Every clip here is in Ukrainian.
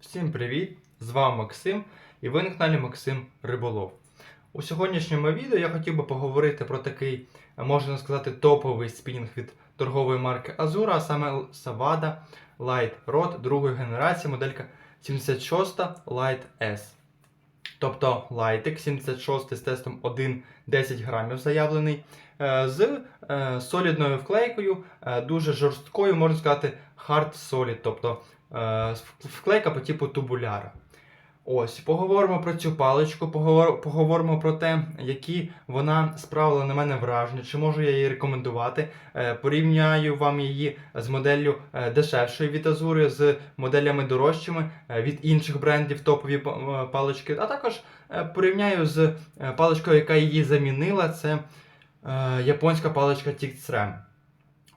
Всім привіт! З вами Максим і ви на каналі Максим Риболов. У сьогоднішньому відео я хотів би поговорити про такий, можна сказати, топовий спінінг від торгової марки Azura, а саме Savada Light Rod другої генерації, моделька 76 Light S. Тобто лайтик 76 з тестом 1,10 грамів заявлений, е, з е, солідною вклейкою, е, дуже жорсткою, можна сказати, hard solid, тобто вклейка по типу тубуляра. Ось, поговоримо про цю паличку, поговор- поговоримо про те, які вона справила на мене враження, чи можу я її рекомендувати. Е, Порівняю вам її з моделлю е, дешевшої від Азури, з моделями дорожчими е, від інших брендів топові па- е, палички, а також е, порівняю з е, паличкою, яка її замінила. Це е, японська паличка Tixrem.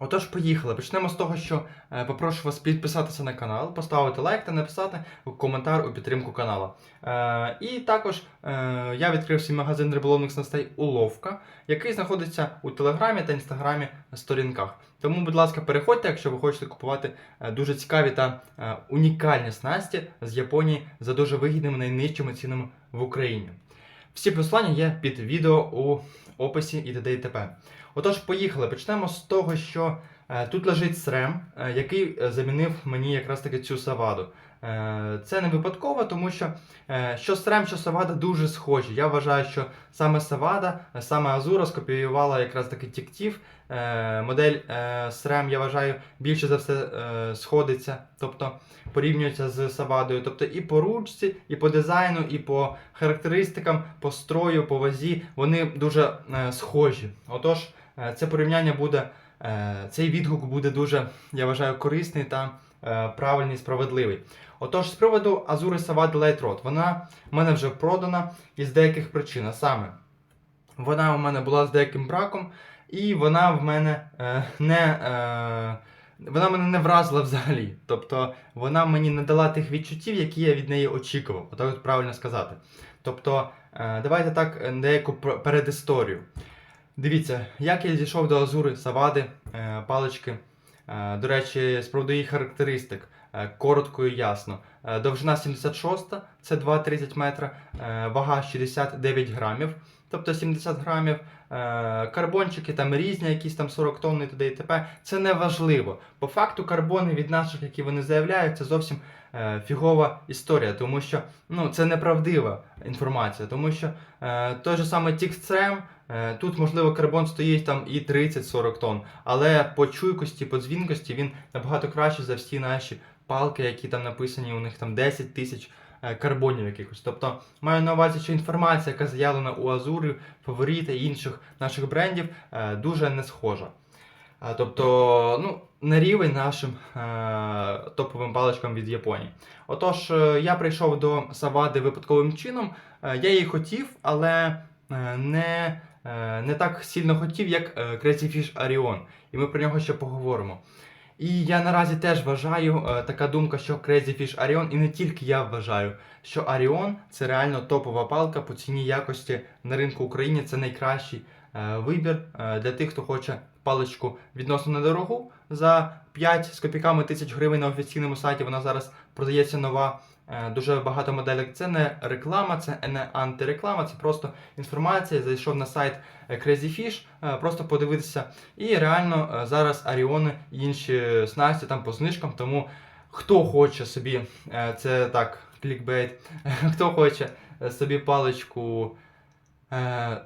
Отож, поїхали. Почнемо з того, що е, попрошу вас підписатися на канал, поставити лайк та написати коментар у підтримку канала. Е, і також е, я відкрив свій магазин риболовних снастей Уловка, який знаходиться у телеграмі та інстаграмі сторінках. Тому, будь ласка, переходьте, якщо ви хочете купувати дуже цікаві та унікальні снасті з Японії за дуже вигідними найнижчими цінами в Україні. Всі посилання є під відео у описі і т.д. і т.п. Отож, поїхали. Почнемо з того, що е, тут лежить срем, е, який е, замінив мені якраз таки цю саваду. Е, це не випадково, тому що е, що срем, що савада дуже схожі. Я вважаю, що саме савада, е, саме Азура скопіювала якраз таки тіктів. Модель срем, я вважаю, більше за все сходиться, тобто порівнюється з савадою. Тобто і по ручці, і по дизайну, і по характеристикам, по строю, по вазі, вони дуже схожі. Отож, це порівняння буде, цей відгук буде дуже, я вважаю, корисний та правильний, справедливий. Отож, з приводу Azure Savada Light вона в мене вже продана із деяких причин. А саме, вона у мене була з деяким браком, і вона в мене е, не. Е, вона мене не вразила взагалі. Тобто вона мені не дала тих відчуттів, які я від неї очікував. Отак от правильно сказати. Тобто, е, давайте так е, деяку передісторію. Дивіться, як я дійшов до Азури, Савади, е, палички. Е, До речі, з приводу її характеристик, е, коротко і ясно. Е, Довжина 76, це 2,30 метра, вага 69 грамів, тобто 70 грамів. Е, Карбончики там різні, якісь там 40 тонн і т.д. і т.п. Це не важливо. По факту карбони від наших, які вони заявляють, це зовсім е, фігова історія, тому що ну, це неправдива інформація, тому що е, той же самий Тікстрем, тут, можливо, карбон стоїть там і 30-40 тонн, але по чуйкості, по дзвінкості він набагато краще за всі наші палки, які там написані, у них там 10 тисяч карбонів якихось. Тобто маю на увазі, що інформація, яка заявлена у Азурі, Фаворіта і інших наших брендів, е, дуже не схожа. Е, Тобто, ну, на рівень нашим е, топовим паличкам від Японії. Отож, е, я прийшов до Савади випадковим чином. Е, я її хотів, але е, не, е, не так сильно хотів, як е, Crazy Fish Arion. І ми про нього ще поговоримо. І я наразі теж вважаю е, така думка, що Crazy Fish Arion, і не тільки я вважаю, що Arion це реально топова палка по ціні якості на ринку України. Це найкращий е, вибір е, для тих, хто хоче паличку відносно недорогу. За 5 з копійками тисяч гривень на офіційному сайті вона зараз продається нова. Е, Дуже багато моделей. Це не реклама, це не антиреклама, це просто інформація. Зайшов на сайт е, Crazy Fish, е, просто подивитися. І реально зараз Аріони і інші снасті там по знижкам. Тому хто хоче собі, це так, клікбейт, хто хоче собі паличку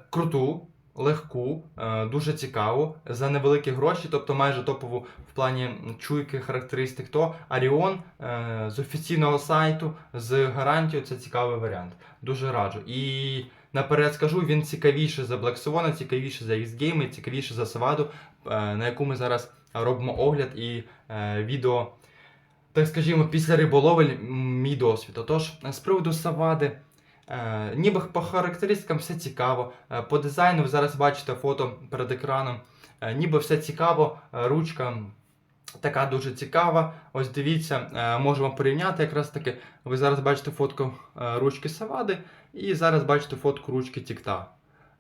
круту, легку, е, дуже цікаву, за невеликі гроші, тобто майже топову в плані чуйки, характеристик, то Аріон е, з офіційного сайту з гарантією це цікавий варіант. Дуже раджу. І наперед скажу, він цікавіший за Black Swan, цікавіший за X-Game, цікавіший за Саваду, е, на яку ми зараз робимо огляд і відео. Так скажімо, після риболовель мій досвід. Отож, з приводу Савади, ніби по характеристикам все цікаво. Е, по дизайну ви зараз бачите фото перед екраном. Е, ніби все цікаво, е, ручка така дуже цікава. Ось дивіться, е, можемо порівняти якраз таки. Ви зараз бачите фотку е, ручки Савади і зараз бачите фотку ручки Тікта.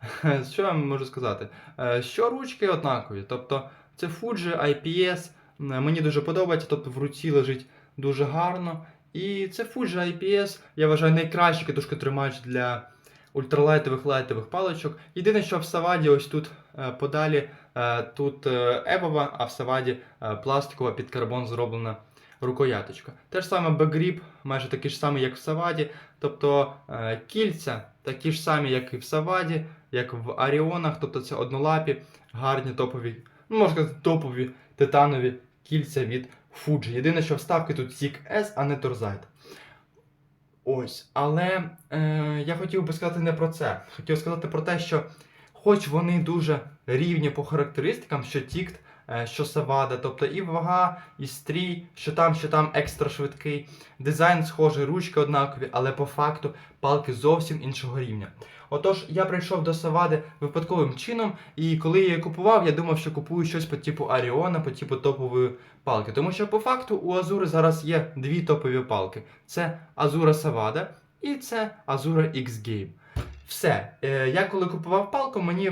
Що я можу сказати? Е, Що ручки однакові. Тобто це Fuji IPS. Е, Мені дуже подобається, тобто в руці лежить дуже гарно. І це Fuji IPS, я вважаю, найкращий катушкотримач для ультралайтових лайтових паличок. Єдине, що в Саваді, ось тут е, подалі, е, тут е, ебова, а в Саваді пластикова під карбон зроблена рукояточка. Те ж саме бекгріп, майже такий ж самий, як в Саваді. Тобто кільця такі ж самі, як і в Саваді, як в Аріонах, тобто це однолапі, гарні топові, ну можна сказати, топові титанові кільця від Fuji. Єдине, що вставки тут Сік S, а не Торзайт. Ось. Але е, я хотів би сказати не про це. Хотів сказати про те, що хоч вони дуже рівні по характеристикам, що Тікт, е, що Савада, тобто і вага, і стрій, що там, що там екстра швидкий, дизайн схожий, ручки однакові, але по факту палки зовсім іншого рівня. Отож, я прийшов до Савади випадковим чином, і коли я її купував, я думав, що купую щось по типу Аріона, по типу топової палки. Тому що по факту у Азури зараз є дві топові палки: це Азура Савада і це Азура X Game. Все. Е, Я коли купував палку, мені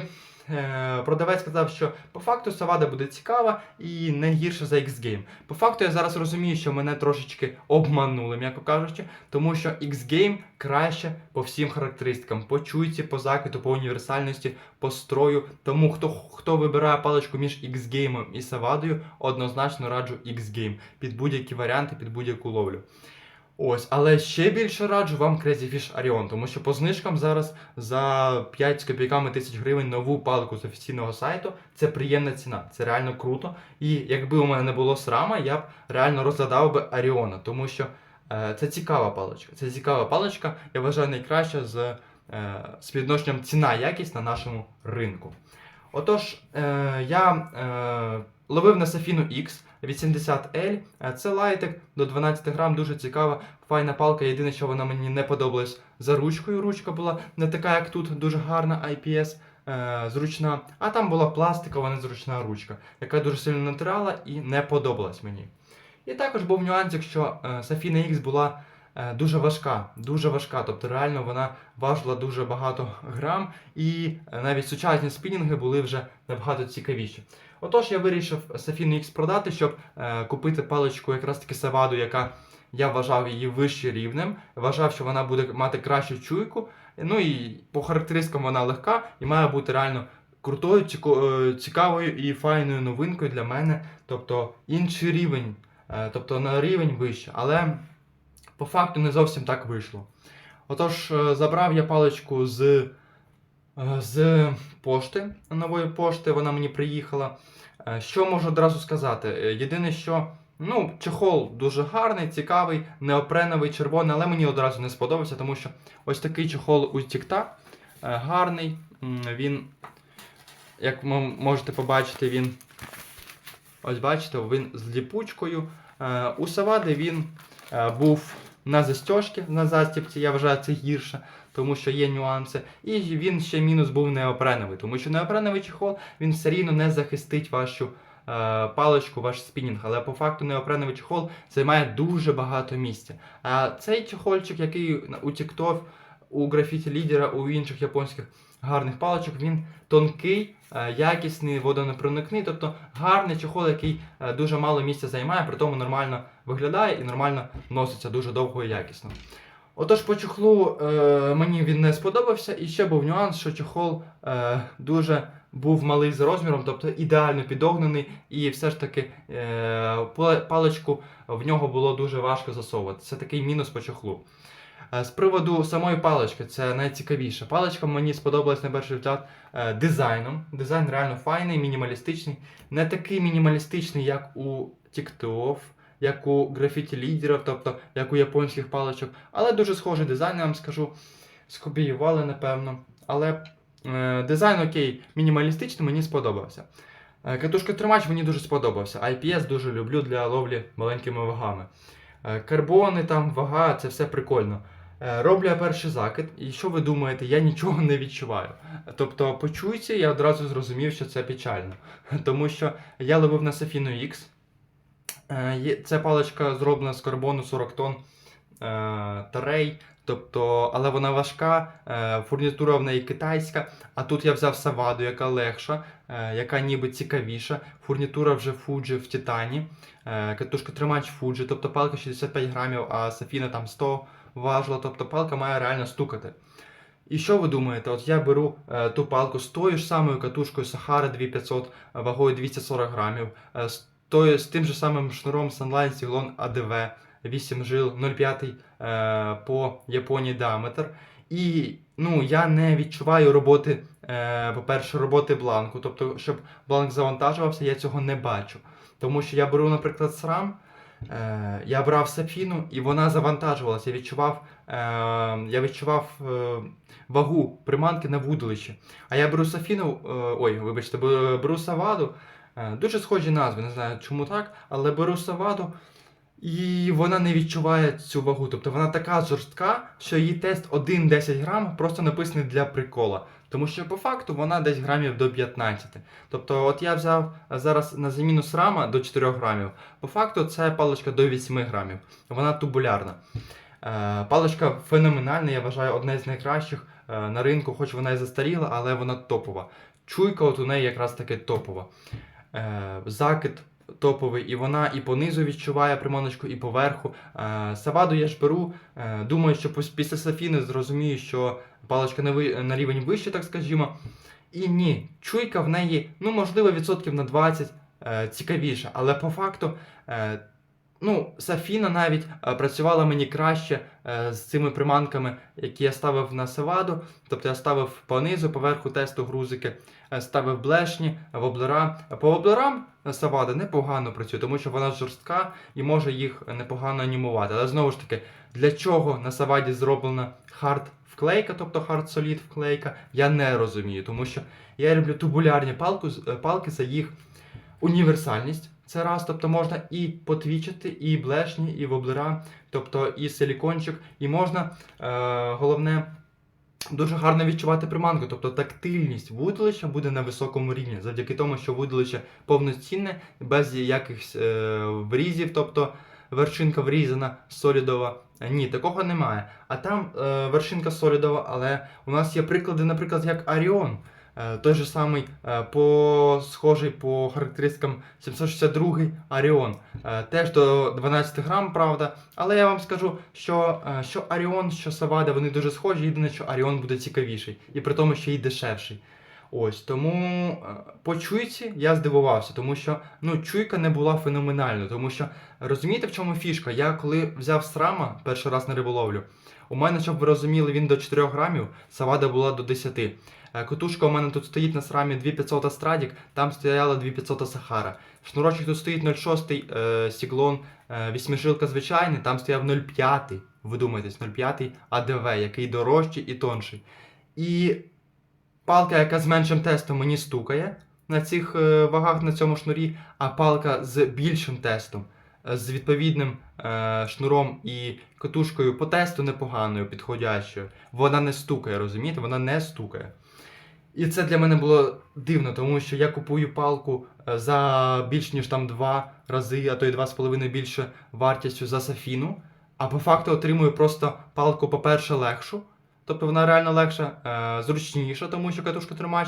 продавець сказав, що по факту Савада буде цікава і не гірша за X-Game. По факту я зараз розумію, що мене трошечки обманули, м'яко кажучи, тому що X-Game краще по всім характеристикам, по чуйці, по закиту, по універсальності, по строю. Тому хто, хто вибирає паличку між X-Game і Савадою, однозначно раджу X-Game під будь-які варіанти, під будь-яку ловлю. Ось, але ще більше раджу вам Crazy Fish Arion, тому що по знижкам зараз за 5 з копійками тисяч гривень нову палку з офіційного сайту це приємна ціна, це реально круто. І якби у мене не було срама, я б реально розглядав би Аріона, тому що е, це цікава паличка. Це цікава паличка, я вважаю найкраща з е, співвідношенням ціна-якість на нашому ринку. Отож, е, я е, ловив на Safino X 80L. Е, Це лайтик до 12 грам, дуже цікава, файна палка. Єдине, що вона мені не подобалась за ручкою. Ручка була не така, як тут, дуже гарна IPS. е, Зручна, а там була пластикова незручна ручка, яка дуже сильно натирала і не подобалась мені. І також був нюансик, що е, Safina X була дуже важка, дуже важка, тобто реально вона важила дуже багато грам, і е, навіть сучасні спінінги були вже набагато цікавіші. Отож, я вирішив Safino X продати, щоб е, купити паличку якраз таки Саваду, яка я вважав її вищим рівнем, вважав, що вона буде мати кращу чуйку. Ну і по характеристикам вона легка і має бути реально крутою, е, цікавою і файною новинкою для мене. Тобто інший рівень, е, тобто на рівень вище. Але по факту не зовсім так вийшло. Отож, е, забрав я паличку з, е, з пошти, нової пошти, вона мені приїхала. Е, Що можу одразу сказати? Єдине, що ну, чехол дуже гарний, цікавий, неопреновий, червоний, але мені одразу не сподобався, тому що ось такий чехол у Тікта гарний. Він, як ви можете побачити, він. Ось бачите, він з ліпучкою. У Савади він був на застіжки, на застіпці, я вважаю, це гірше, тому що є нюанси. І він ще мінус був неопреновий, тому що неопреновий чехол він все рівно не захистить вашу е, паличку, ваш спінінг. Але по факту неопреновий чехол займає дуже багато місця. А цей чехольчик, який у TikTok, у графіті лідера, у інших японських гарних паличок, він тонкий, е, якісний, водонепроникний, тобто гарний чехол, який е, дуже мало місця займає, при тому нормально виглядає і нормально носиться дуже довго і якісно. Отож, по чехлу е, мені він не сподобався, і ще був нюанс, що чехол е, дуже був малий за розміром, тобто ідеально підогнаний, і все ж таки е, паличку в нього було дуже важко засовувати. Це такий мінус по чехлу. Е, З приводу самої палички, це найцікавіше. Паличка мені сподобалась на перший взгляд е, дизайном. Дизайн реально файний, мінімалістичний. Не такий мінімалістичний, як у TikTok, як у графіті лідерів, тобто як у японських паличок. Але дуже схожий дизайн, я вам скажу. Скопіювали, напевно. Але е, дизайн окей, мінімалістичний, мені сподобався. Е, Катушка тримач мені дуже сподобався. IPS дуже люблю для ловлі маленькими вагами. Е, Карбони, там, вага, це все прикольно. Е, Роблю я перший закид, і що ви думаєте, я нічого не відчуваю. Тобто, по чуйці я одразу зрозумів, що це печально. Тому що я ловив на Safino X. Е, Ця паличка зроблена з карбону 40 тонн. Тарей, тобто, але вона важка, е, фурнітура в неї китайська. А тут я взяв Саваду, яка легша, е, яка ніби цікавіша. Фурнітура вже Fuji в Титані, е, катушка тримач Fuji, тобто палка 65 грамів, а Сафіна там 100 важила, тобто палка має реально стукати. І що ви думаєте? От я беру е, ту палку з тою ж самою катушкою Сахара 2500 е, вагою 240 грамів, е, з, тою, з тим же самим шнуром Sunline Сіглон АДВ 8 жил 0,5 е, по Японії діаметр. І ну, я не відчуваю роботи, е, по-перше, роботи бланку. Тобто, щоб бланк завантажувався, я цього не бачу. Тому що я беру, наприклад, SRAM, я брав сафіну і вона завантажувалася. Я відчував, е, я відчував е, вагу приманки на вудлищі. А я беру сафіну, е, ой, вибачте, беру саваду. е, Дуже схожі назви, не знаю чому так, але беру саваду. І вона не відчуває цю вагу. Тобто вона така жорстка, що її тест 1-10 грам просто написаний для прикола. Тому що по факту вона десь грамів до 15. Тобто, от я взяв зараз на заміну срама до 4 грамів. По факту це паличка до 8 грамів. Вона тубулярна. Е, Паличка феноменальна, я вважаю, одна з найкращих е, на ринку, хоч вона і застаріла, але вона топова. Чуйка от у неї якраз таки топова. Е, Закид топовий, і вона і понизу відчуває приманочку, і поверху. Саваду я ж беру. Думаю, що після Сафіни зрозумію, що паличка на, ви- на рівень вище, так скажімо. І ні, чуйка в неї, ну, можливо, відсотків на 20 е, цікавіша, але по факту. Е, Ну, Сафіна навіть е, працювала мені краще е, з цими приманками, які я ставив на Саваду. Тобто я ставив понизу, поверху тесту грузики, е, ставив блешні, воблера. По воблерам Савада непогано працює, тому що вона жорстка і може їх непогано анімувати. Але знову ж таки, для чого на Саваді зроблена хард вклейка, тобто хард солід вклейка, я не розумію, тому що я люблю тубулярні палку, е, палки за їх універсальність. Це раз, тобто можна і потвічити, і блешні, і воблера, тобто і силікончик, і можна, е, головне, дуже гарно відчувати приманку, тобто тактильність вудлища буде на високому рівні, завдяки тому, що вудлище повноцінне, без якихось е, врізів, тобто вершинка врізана солідова. Ні, такого немає. А там е, вершинка солідова, але у нас є приклади, наприклад, як Аріон. Е, Той же самий е, по схожий по характеристикам 762 Аріон. Е, Теж до 12 грам, правда. Але я вам скажу, що, е, що Аріон, що Савада, вони дуже схожі. Єдине, що Аріон буде цікавіший. І при тому, що й дешевший. Ось тому е, по чуйці я здивувався, тому що ну, чуйка не була феноменальною. Тому що розумієте, в чому фішка? Я коли взяв срама перший раз на риболовлю, у мене, щоб ви розуміли, він до 4 грамів, Савада була до 10. Е, Котушка у мене тут стоїть на срамі 2500 Страдік, там стояла 2500 Сахара. Шнурочок тут стоїть 0,6 е, Сіглон, е, звичайний, там стояв 0,5. Ви думаєтесь, 0,5 АДВ, який дорожчий і тонший. І палка, яка з меншим тестом мені стукає на цих е, вагах на цьому шнурі, а палка з більшим тестом, е, з відповідним е, шнуром і катушкою по тесту непоганою, підходящою, вона не стукає, розумієте? Вона не стукає. І це для мене було дивно, тому що я купую палку за більш ніж там два рази, а то й два з половиною більше вартістю за сафіну, а по факту отримую просто палку, по-перше, легшу. Тобто вона реально легша, е, зручніша, тому що катушка тримач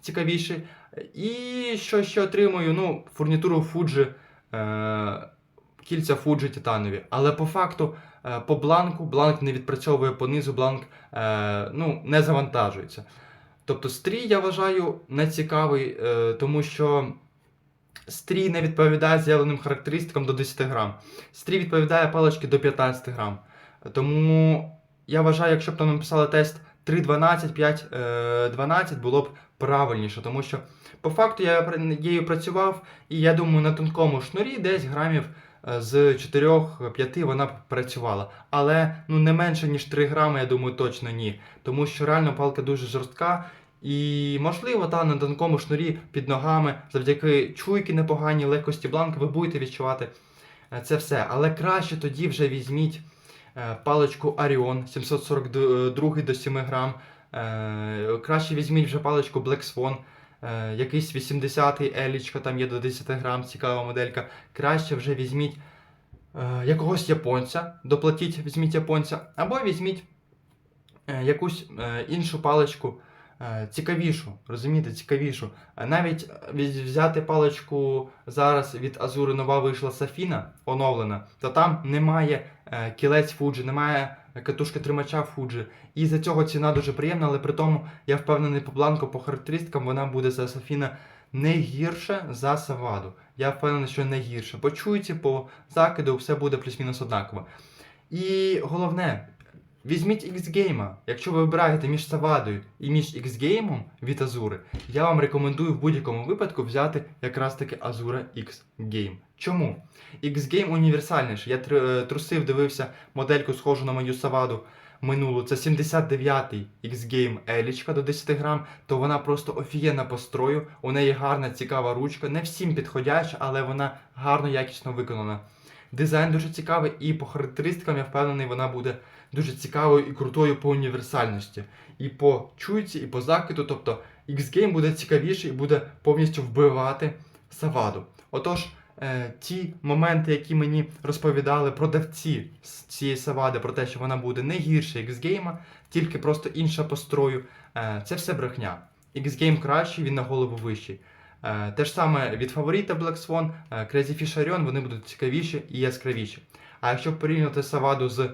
цікавіший. І що ще отримую? Ну, фурнітуру Fuji, е, кільця Fuji титанові. Але по факту, е, по бланку, бланк не відпрацьовує по низу, бланк ну, не завантажується. Тобто стрій, я вважаю, нецікавий, тому що стрій не відповідає заявленим характеристикам до 10 грам. Стрій відповідає палички до 15 грам. Тому я вважаю, якщо б там написали тест 3.12, 5.12, було б правильніше, тому що по факту я нею працював, і я думаю, на тонкому шнурі десь грамів е, з 4-5 вона б працювала. Але ну, не менше, ніж 3 грами, я думаю, точно ні. Тому що реально палка дуже жорстка. І можливо, та на тонкому шнурі під ногами, завдяки чуйки непоганій, легкості бланка, ви будете відчувати е, це все. Але краще тоді вже візьміть е, паличку Arion 742 до 7 грам. Е, Краще візьміть вже паличку Black Swan. е, Якийсь 80-й елічка, там є до 10 грам, цікава моделька. Краще вже візьміть е, якогось японця, доплатіть, візьміть японця, або візьміть е, якусь е, іншу паличку е, цікавішу, розумієте, цікавішу. Е, Навіть е, взяти паличку зараз від Азури нова вийшла Сафіна, оновлена, то там немає е, кілець Фуджі, немає катушки тримача Фуджі. І за цього ціна дуже приємна, але при тому я впевнений по бланку, по характеристикам вона буде за Софіна не гірше за Саваду. Я впевнений, що не гірше. Почуйте по закиду, все буде плюс-мінус однаково. І головне, візьміть X-Game. Якщо ви вибираєте між Савадою і між X-Game від Азури, я вам рекомендую в будь-якому випадку взяти якраз таки Azura X-Game. Чому? X-Game універсальніший. Я е, трусив, дивився модельку, схожу на мою Саваду минулу. Це 79-й X-Game Елічка до 10 грам, то вона просто офігенна по строю. У неї гарна, цікава ручка. Не всім підходяча, але вона гарно, якісно виконана. Дизайн дуже цікавий, і по характеристикам я впевнений, вона буде дуже цікавою і крутою по універсальності. І по чуйці, і по закиду. Тобто X-Game буде цікавіший і буде повністю вбивати Саваду. Отож, е, ті моменти, які мені розповідали продавці з цієї Савади, про те, що вона буде не гірше X-Game, тільки просто інша по строю, е, це все брехня. X-Game кращий, він на голову вищий. Е, Те ж саме від фаворита Black Swan, Crazy Fish Orion, вони будуть цікавіші і яскравіші. А якщо порівняти Саваду з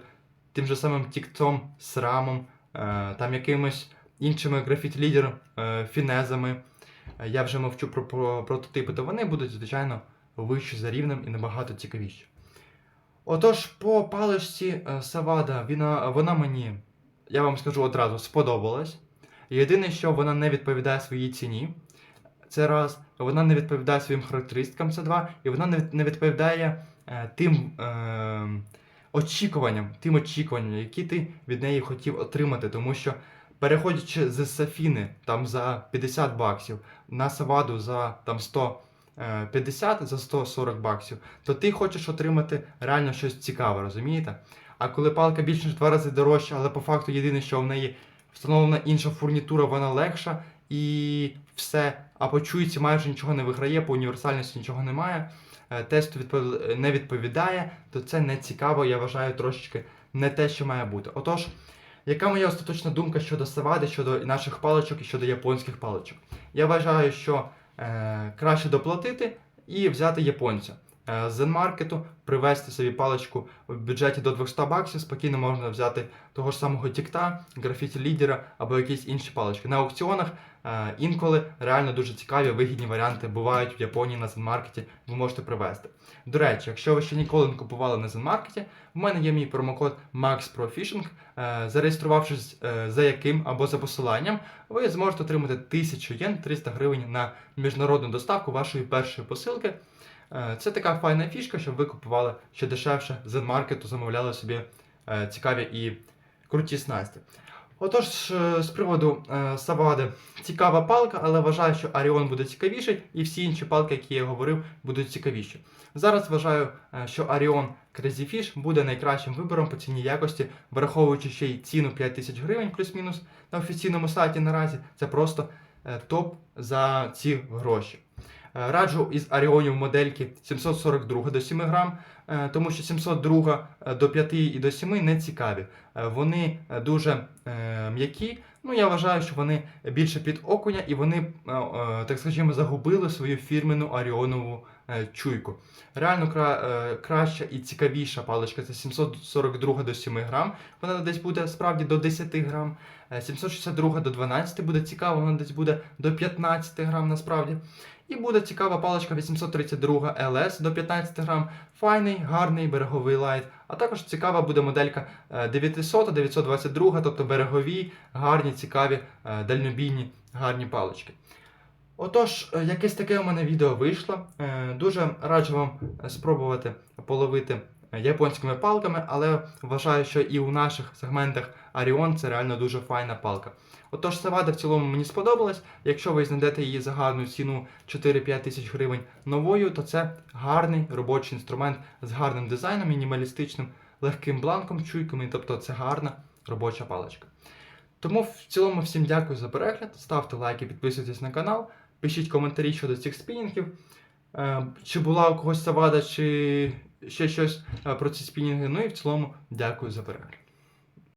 тим же самим Тіктом, Срамом, е, там якимось іншими графіт-лідером, е, фінезами, е, я вже мовчу про, про прототипи, то вони будуть, звичайно, вищі за рівнем і набагато цікавіші. Отож, по паличці Савада, вона, вона мені, я вам скажу одразу, сподобалась. Єдине, що вона не відповідає своїй ціні. Це раз, вона не відповідає своїм характеристикам, це два, і вона не відповідає е, тим е, очікуванням, тим очікуванням, які ти від неї хотів отримати. Тому що переходячи з Сафіни там за 50 баксів на Саваду за там 150 за 140 баксів, то ти хочеш отримати реально щось цікаве, розумієте? А коли палка більш ніж два рази дорожча, але по факту єдине, що в неї встановлена інша фурнітура, вона легша і все. А по чуйці майже нічого не виграє, по універсальності нічого немає. Е, Тесту не відповідає, то це не цікаво, я вважаю трошечки не те, що має бути. Отож, яка моя остаточна думка щодо Савади, щодо наших паличок і щодо японських паличок? Я вважаю, що е, краще доплатити і взяти японця. Е, З Zen-маркету привезти собі паличку в бюджеті до 200 баксів, спокійно можна взяти того ж самого Тікта, графіті лідера або якісь інші палички. На аукціонах інколи реально дуже цікаві вигідні варіанти бувають в Японії на Zen-маркеті, ви можете привезти. До речі, якщо ви ще ніколи не купували на Zen-маркеті, в мене є мій промокод MAXPROFISHING, е, зареєструвавшись е, за яким або за посиланням, ви зможете отримати 1000 єн 300 гривень на міжнародну доставку вашої першої посилки. Е, Це така файна фішка, щоб ви купували ще дешевше з маркету, замовляли собі е, цікаві і круті снасті. Отож, е, з приводу е, Савади, цікава палка, але вважаю, що Аріон буде цікавіший, і всі інші палки, які я говорив, будуть цікавіші. Зараз вважаю, е, що Аріон Crazy Fish буде найкращим вибором по ціні якості, враховуючи ще й ціну 5000 гривень плюс-мінус на офіційному сайті наразі. Це просто е, топ за ці гроші. Е, Раджу із Аріонів модельки 742 до 7 грам, е, тому що 702 е, до 5 і до 7 не цікаві. Вони дуже м'які. Ну, я вважаю, що вони більше під окуня і вони, так скажімо, загубили свою фірменну Аріонову чуйку. Реально кра, краща і цікавіша паличка це 742 до 7 грам. Вона десь буде справді до 10 грам. Е, 762 до 12 буде цікаво, вона десь буде до 15 грам насправді. І буде цікава паличка 832 LS до 15 грам. Файний, гарний береговий лайт. А також цікава буде моделька е, 900, 922, тобто берегові, гарні, цікаві, е, дальнобійні, гарні палички. Отож, е, якесь таке у мене відео вийшло. Е, Дуже раджу вам е, спробувати половити е, японськими палками, але вважаю, що і у наших сегментах Аріон це реально дуже файна палка. Отож, Савада в цілому мені сподобалась. Якщо ви знайдете її за гарну ціну 4-5 тисяч гривень новою, то це гарний робочий інструмент з гарним дизайном, мінімалістичним, легким бланком, чуйками, тобто це гарна робоча паличка. Тому в цілому всім дякую за перегляд. Ставте лайки, підписуйтесь на канал, пишіть коментарі щодо цих спінінгів. Е, Чи була у когось Савада, чи ще щось е, про ці спінінги. Ну і в цілому дякую за перегляд.